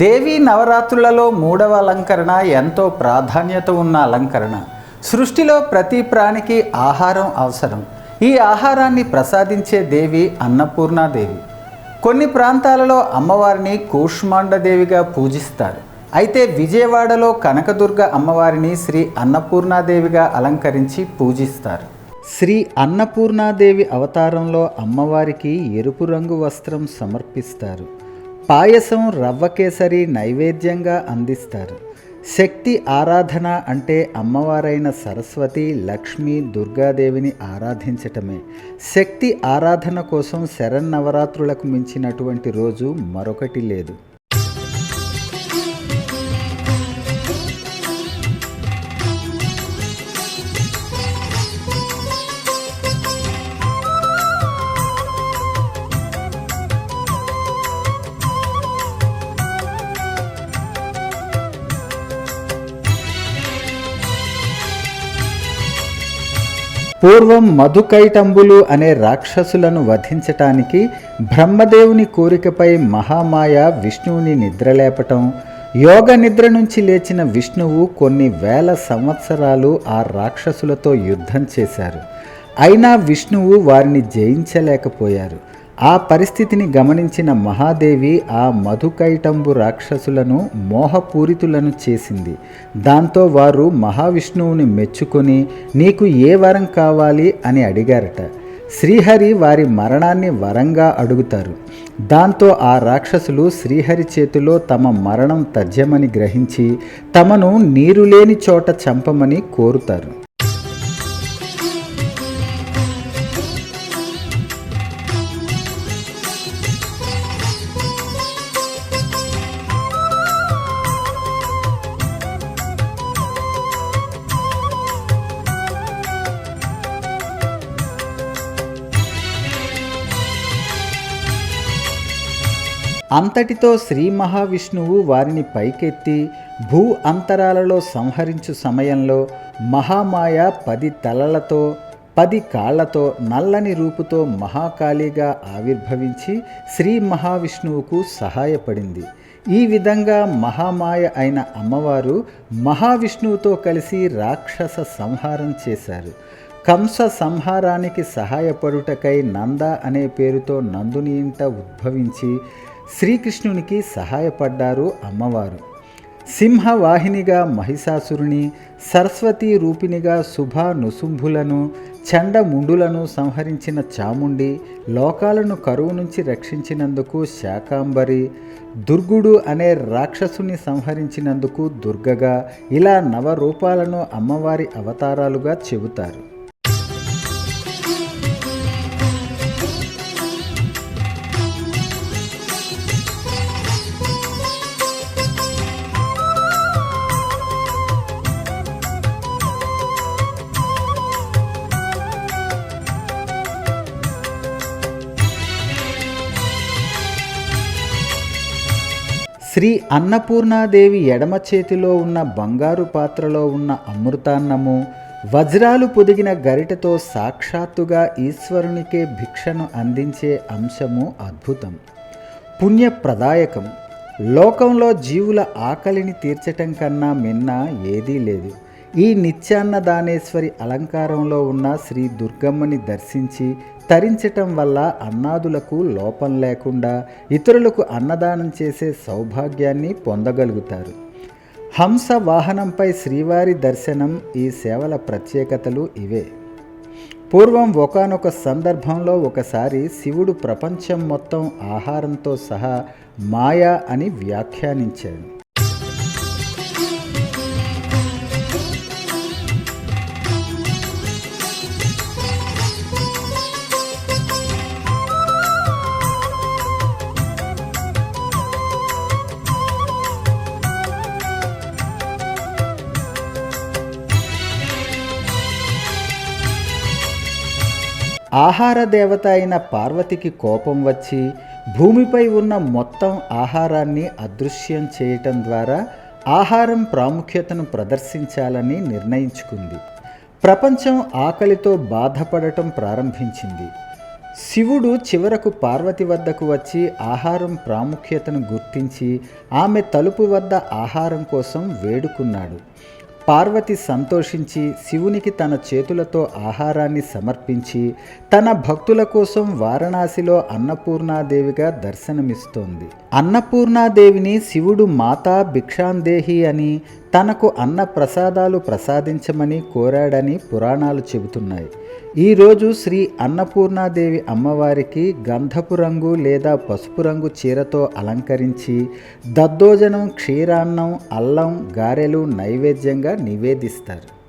దేవీ నవరాత్రులలో మూడవ అలంకరణ ఎంతో ప్రాధాన్యత ఉన్న అలంకరణ. సృష్టిలో ప్రతి ప్రాణికి ఆహారం అవసరం. ఈ ఆహారాన్ని ప్రసాదించే దేవి అన్నపూర్ణాదేవి. కొన్ని ప్రాంతాలలో అమ్మవారిని కూష్మాండదేవిగా పూజిస్తారు. అయితే విజయవాడలో కనకదుర్గ అమ్మవారిని శ్రీ అన్నపూర్ణాదేవిగా అలంకరించి పూజిస్తారు. శ్రీ అన్నపూర్ణాదేవి అవతారంలో అమ్మవారికి ఎరుపు రంగు వస్త్రం సమర్పిస్తారు. పాయసం రవ్వ కేసరి నైవేద్యంగా అందిస్తారు. శక్తి ఆరాధన అంటే అమ్మవారైన సరస్వతి లక్ష్మి దుర్గాదేవిని ఆరాధించటమే. శక్తి ఆరాధన కోసం శరన్నవరాత్రులకు మించినటువంటి రోజు మరొకటి లేదు. పూర్వం మధుకైటంబులు అనే రాక్షసులను వధించటానికి బ్రహ్మదేవుని కోరికపై మహామాయ విష్ణువుని నిద్రలేపటం యోగ నిద్ర నుంచి లేచిన విష్ణువు కొన్ని వేల సంవత్సరాలు ఆ రాక్షసులతో యుద్ధం చేశారు. అయినా విష్ణువు వారిని జయించలేకపోయారు. ఆ పరిస్థితిని గమనించిన మహాదేవి ఆ మధుకైటంబు రాక్షసులను మోహపూరితులను చేసింది. దాంతో వారు మహావిష్ణువుని మెచ్చుకొని నీకు ఏ వరం కావాలి? అని అడిగారట. శ్రీహరి వారి మరణాన్ని వరంగా అడుగుతారు. దాంతో ఆ రాక్షసులు శ్రీహరి చేతిలో తమ మరణం తథ్యమని గ్రహించి తమను నీరు లేని చోట చంపమని కోరుతారు. అంతటితో శ్రీ మహావిష్ణువు వారిని పైకెత్తి భూ అంతరాలలో సంహరించు సమయంలో మహామాయ పది తలలతో పది కాళ్ళతో నల్లని రూపుతో మహాకాళిగా ఆవిర్భవించి శ్రీ మహావిష్ణువుకు సహాయపడింది. ఈ విధంగా మహామాయ అయిన అమ్మవారు మహావిష్ణువుతో కలిసి రాక్షస సంహారం చేశారు. కంస సంహారానికి సహాయపడుటకై నంద అనే పేరుతో నందుని ఇంట ఉద్భవించి శ్రీకృష్ణునికి సహాయపడ్డారు అమ్మవారు. సింహవాహినిగా మహిషాసురుని సరస్వతి రూపిణిగా శుభ నుసుంభులను చండముండులను సంహరించిన చాముండి లోకాలను కరువు నుంచి రక్షించినందుకు శాకాంబరి దుర్గుడు అనే రాక్షసుని సంహరించినందుకు దుర్గగా ఇలా నవరూపాలను అమ్మవారి అవతారాలుగా చెబుతారు. శ్రీ అన్నపూర్ణాదేవి ఎడమ చేతిలో ఉన్న బంగారు పాత్రలో ఉన్న అమృతాన్నము వజ్రాలు పొదిగిన గరిటతో సాక్షాత్తుగా ఈశ్వరునికే భిక్షను అందించే అంశము అద్భుతం. పుణ్యప్రదాయకం. లోకంలో జీవుల ఆకలిని తీర్చటం కన్నా మిన్న ఏదీ లేదు. ఈ నిత్యాన్నదానేశ్వరి అలంకారంలో ఉన్న శ్రీ దుర్గమ్మని దర్శించి తరించటం వల్ల అన్నాదులకు లోపం లేకుండా ఇతరులకు అన్నదానం చేసే సౌభాగ్యాన్ని పొందగలుగుతారు. హంస వాహనంపై శ్రీవారి దర్శనం ఈ సేవల ప్రత్యేకతలు ఇవే. పూర్వం ఒకనొక సందర్భంలో ఒకసారి శివుడు ప్రపంచం మొత్తం ఆహారంతో సహా మాయా అని వ్యాఖ్యానించాడు. ఆహార దేవత అయిన పార్వతికి కోపం వచ్చి భూమిపై ఉన్న మొత్తం ఆహారాన్ని అదృశ్యం చేయటం ద్వారా ఆహారం ప్రాముఖ్యతను ప్రదర్శించాలని నిర్ణయించుకుంది. ప్రపంచం ఆకలితో బాధపడటం ప్రారంభించింది. శివుడు చివరకు పార్వతి వద్దకు వచ్చి ఆహారం ప్రాముఖ్యతను గుర్తించి ఆమె తలుపు వద్ద ఆహారం కోసం వేడుకున్నాడు. పార్వతి సంతోషించి శివునికి తన చేతులతో ఆహారాన్ని సమర్పించి తన భక్తుల కోసం వారణాసిలో అన్నపూర్ణాదేవిగా దర్శనమిస్తోంది. అన్నపూర్ణాదేవిని శివుడు మాతా భిక్షాందేహి అని తనకు అన్న ప్రసాదాలు ప్రసాదించమని కోరాడని పురాణాలు చెబుతున్నాయి. ఈరోజు శ్రీ అన్నపూర్ణాదేవి అమ్మవారికి గంధపు రంగు లేదా పసుపు రంగు చీరతో అలంకరించి దద్దోజనం క్షీరాన్నం అల్లం గారెలు నైవేద్యంగా నివేదిస్తారు.